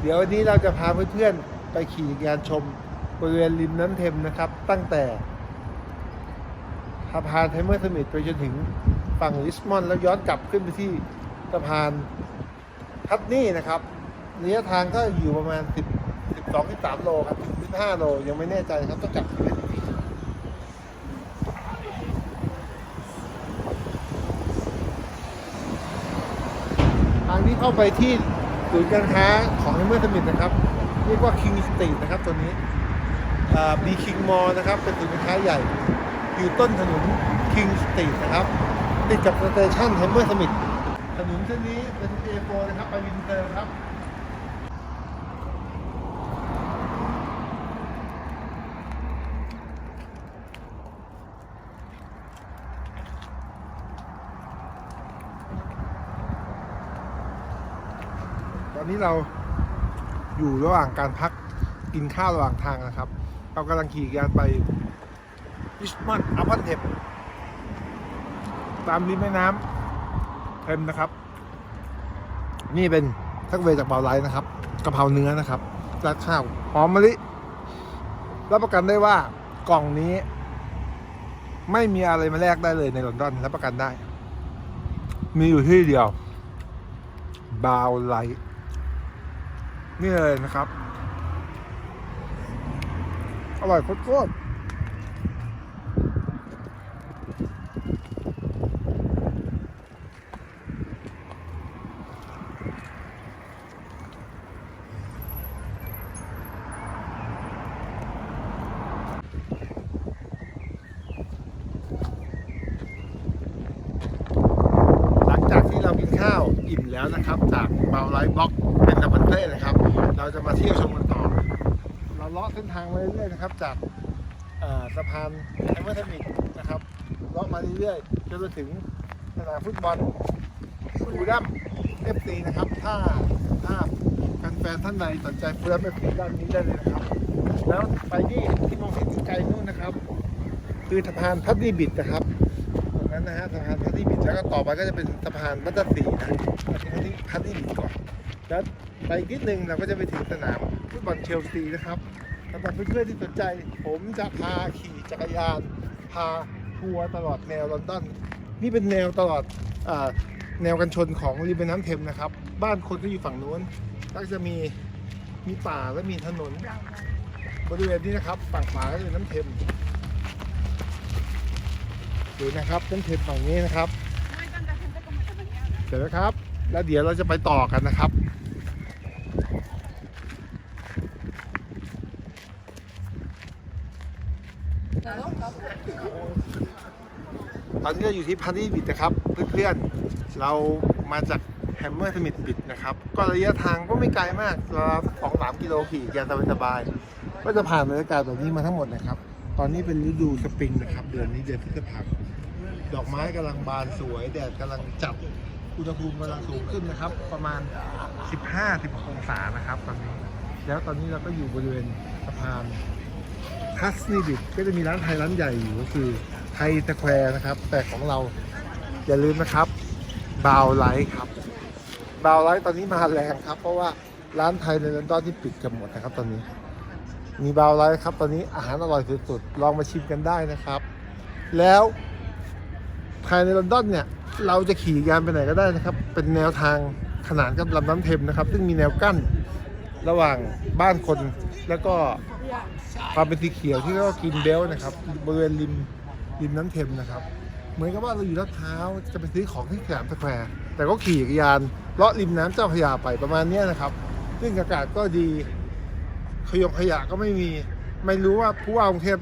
เดี๋ยววันนี้เราจะพาเพื่อนๆไปขี่งานชมบริเวณริมน้ำเทมนะครับ ตั้งแต่สะพานไทเมอร์สมิธไปจนถึงฝั่งลิสมอน แล้วย้อนกลับขึ้นไปที่สะพานทัดนี่นะครับระยะทางก็อยู่ประมาณ 10 12 13 โลครับถึง15โล ยังไม่แน่ใจครับต้องจับที่เป็นทางที่เข้าไปที่ ศูนย์การค้าของไทเมอร์สมิธนะครับเรียกว่าคิงสตรีทนะครับตัวนี้บีคิงมอลนะครับเป็นศูนย์การค้าใหญ่ อยู่ต้นถนนคิงสตรีทนะครับติดกับสเตชันเทมเมอร์สมิธถนนเส้นนี้เป็นเอโฟนะครับไปวินเตอร์ครับ อนนี้เราอยู่ระหว่างการพักกินข้าวระหว่างทางนะครับ เรากำลังขี่ยานไปริชมอนอัพันเทปตามริมแม่น้ำเทมนะครับ นี่เป็นทักเวจากเบาไลนะครับกะเพราเนื้อนะครับราดข้าวหอมมะลิรับประกันได้ว่ากล่องนี้ ไม่มีอะไรมาแลกได้เลยในลอนดอนรับประกันได้ มีอยู่ที่เดียวบาวไลท์ นี่เลยนะครับ อร่อยโคตรๆหลังจากที่เรากินข้าวอิ่มแล้วนะครับ จากเบาไลท์บล็อก จะมาเที่ยวชมกันต่อ เราเลาะเส้นทางมาเรื่อยๆนะครับ จากสะพานไทเมอร์เทมิกนะครับเลาะมาเรื่อยๆจนไปถึงสนามฟุตบอลฟูดัมเอฟซีนะครับ ถ้าถ้าแฟนๆท่านใดสนใจฟูดัมเอฟซีด้านนี้ได้เลยนะครับ แล้วไปที่ที่มองเห็นไกลนู่นนะครับ คือสะพานพัดดีบิดนะครับตรงนั้นนะฮะสะพานพัดดีบิดแล้วก็ต่อไปก็จะเป็นสะพานมัตตสีนะอันนี้พัดดีบิดก่อนแล้ว ไปอีกนิดนึงเราก็จะไปถึงสนามฟุตบอลเชลซีนะครับสำหรับเพื่อนๆที่สนใจ ผมจะพาขี่จักรยาน พาทัวร์ตลอดแนวลอนดอนนี่เป็นแนวตลอดอแนวกันชนของริมแม่น้ำเทมนะครับ บ้านคนก็อยู่ฝั่งนู้นก็จะมีมีป่าและมีถนน บริเวณนี้นะครับฝั่งขวาก็จะเป็นน้ำเทมดูนะครับน้ำเทมฝั่งนี้นะครับเสร็จแล้วครับ แล้วเดี๋ยวเราจะไปต่อกันนะครับ ตอนนี้เราอยู่ที่พาร์ตี้บิดนะครับ เพื่อนๆ เรามาจากแฮมเมอร์สมิธบิดนะครับ ก็ระยะทางก็ไม่ไกลมากเราสองสามกิโลขี่กันสบายๆก็จะผ่านบรรยากาศแบบนี้มาทั้งหมดนะครับ ตอนนี้เป็นฤดูสปริงนะครับ เดือนนี้เดือนพฤษภาคมดอกไม้กำลังบานสวยแดดกำลังจับอุณหภูมิกำลังสูงขึ้นนะครับ ประมาณ 15-16 องศานะครับ ตอนนี้ แล้วตอนนี้เราก็อยู่บริเวณสะพาน ทัสนีบิดก็จะมีร้านไทยร้านใหญ่อยู่ก็คือไทยสแควร์นะครับ แต่ของเราอย่าลืมนะครับบาวไลท์ครับบาวไลท์ตอนนี้มาแรงครับ เพราะว่าร้านไทยในลอนดอนที่ปิดกันหมดนะครับ ตอนนี้ มีบาวไลท์ครับ ตอนนี้อาหารอร่อยสุดๆลองมาชิมกันได้นะครับ แล้วภายในลอนดอนเนี่ยเราจะขี่ยานไปไหนก็ได้นะครับ เป็นแนวทางขนานกับลำน้ำเทมนะครับ ซึ่งมีแนวกั้น ระหว่างบ้านคนแล้วก็ความเป็นสีเขียวที่เรียกว่ากินเบลนะครับบริเวณริมริมน้ำเทมนะครับ เหมือนกับว่าเราอยู่ลาดพร้าวจะไปซื้อของที่สยามสแควร์แต่ก็ขี่จักรยานเลาะริมน้ำเจ้าพระยาไปประมาณนี้นะครับ ซึ่งอากาศก็ดีขยงขยะก็ไม่มีไม่รู้ว่าผู้ว่ากรุงเทพ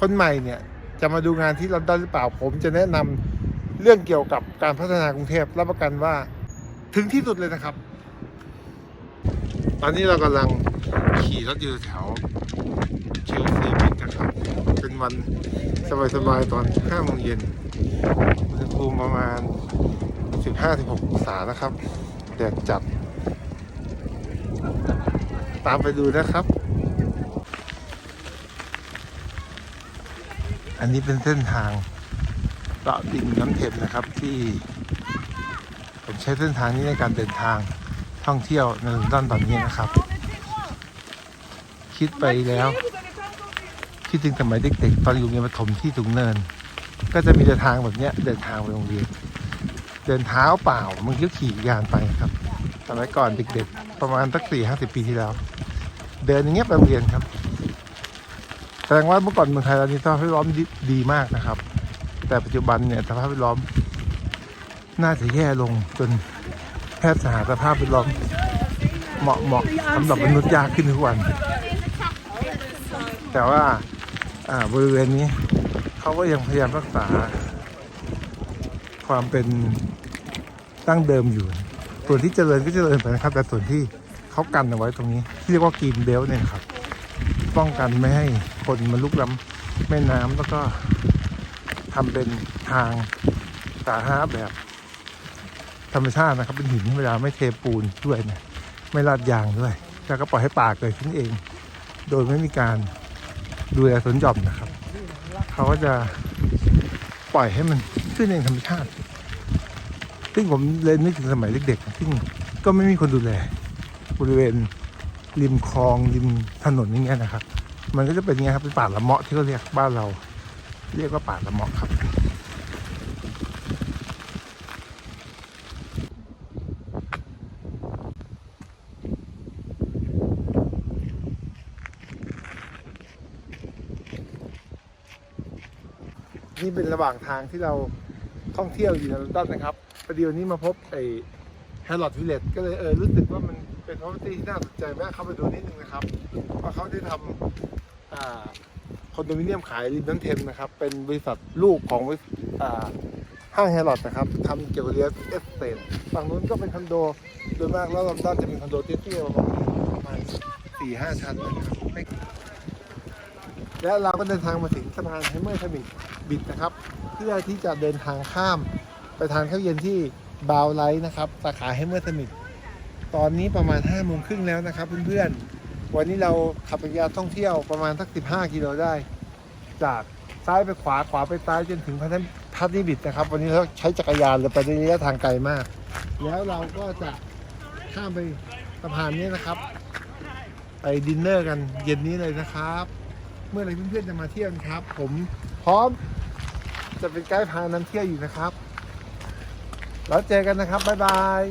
คนใหม่เนี่ยจะมาดูงานที่ลอนดอนหรือเปล่าผมจะแนะนำเรื่องเกี่ยวกับการพัฒนากรุงเทพรับประกันว่าถึงที่สุดเลยนะครับ อนนี้เรากำลังขี่รถอยู่แถวเชลซีบิดนะครับเป็นวันสบายๆตอน5โมงเย็นอุณหภูมิประมาณ 15-16องศานะครับ แดดจัด ตามไปดูนะครับ อันนี้เป็นเส้นทางเลาะดินน้ำเทมนะครับที่ ผมใช้เส้นทางนี้ในการเดินทาง ท่องเที่ยวในลอนดอนตอนนี้นะครับ คิดไปแล้ว คิดถึงสมัยเด็กๆ ตอนอยู่เรียนประถมที่ถุงเนิน ก็จะมีเดินทางแบบเนี้ยเดินทางไปโรงเรียน เดินเท้าเปล่ามึงก็ขี่ยานไปครับสมัยก่อนเด็กๆ ประมาณสักสี่ห้าสิบปีที่แล้ว เดินอย่างเงี้ยไปโรงเรียนครับแสดงว่าเมื่อก่อนเมืองไทยเรานี่สภาพแวดล้อมดดีมากนะครับ แต่ปัจจุบันเนี่ยสภาพแวดล้อมน่าจะแย่ลงจน แพทย์สหสภาพแวดล้อมเหมาะเหมาะสำหรับมนุษย์ยากขึ้นทุกวัน แต่ว่าอ่าบริเวณนี้เขาก็ยังพยายามรักษา ความเป็นตั้งเดิมอยู่ ส่วนที่เจริญก็เจริญไปนะครับ แต่ส่วนที่เขากันเอาไว้ตรงนี้ ที่เรียกว่ากีนเบลเนี่ยครับ ป้องกันไม่ให้คนมาลุกล้ำแม่น้ำแล้วก็ทำเป็นทางสาธารณะแบบ ธรรมชาตินะครับ เป็นหินเวลาไม่เทปูนด้วยนี่ยไม่ลาดยางด้วยแล้วก็ปล่อยให้ป่าเกิดขึ้นเอง โดยไม่มีการดูแลสนหย่อมนะครับ เขาก็จะปล่อยให้มันขึ้นเองธรรมชาติ ซึ่งผมเลยนึกถึงสมัยเด็กๆซึ่งก็ไม่มีคนดูแลบริเวณริมคลองริมถนนอย่างเงี้ยนะครับ มันก็จะเป็นอย่างครับเป็นป่าละเมาะที่เขาเรียกบ้านเรา เรียกว่าป่าละเมาะครับ นี่เป็นระหว่างทางที่เราท่องเที่ยวอยู่ในลอนดอนนะครับประเดี๋ยวนี้มาพบไอ้แฮร์รอดวิลเลจก็เลยเออรู้สึกว่ามันเป็นพ r o p e r t y ที่น่าสนใจแม่เข้าไปดูนิดนึงนะครับว่าเขาได้ทำคอนโดมิเนียมขายริมน้ำเทมนะครับ เป็นบริษัทลูกของบริษัทห้างแฮร์รอดนะครับทำเกี่ยวกับเรียลเอสเตทฝั่งนู้นก็เป็นคอนโดโดยมากแล้วลอนดอนจะเป็นคอนโดเตี้ยๆประมาณสี่ห้าชั้นนะครับ และเราก็เดินทางมาถึงสะพานไฮเมอร์สมิงบิดนะครับ เพื่อที่จะเดินทางข้ามไปทานข้าวเย็นที่บาวไลท์นะครับสาขาไฮเมอร์สมิงตอนนี้ประมาณ5้าโมงครึ่งแล้วนะครับเพื่อนๆ วันนี้เราขับจักรยาท่องเที่ยวประมาณสัก 15 กิโลได้ จากซ้ายไปขวาขวาไปซ้ายจนถึงพัทพัทนิบิดนะครับ วันนี้เราใช้จักรยานเลยไปในระยะทางไกลมาก แล้วเราก็จะข้ามไปสะพานนี้นะครับ ไปดินเนอร์กันเย็นนี้เลยนะครับ เมื่อไรเพื่อนๆจะมาเที่ยวนครับ ผมพร้อมจะเป็นไกด์พานำเที่ยวอยู่นะครับ แล้วเจอกันนะครับ บ๊ายบาย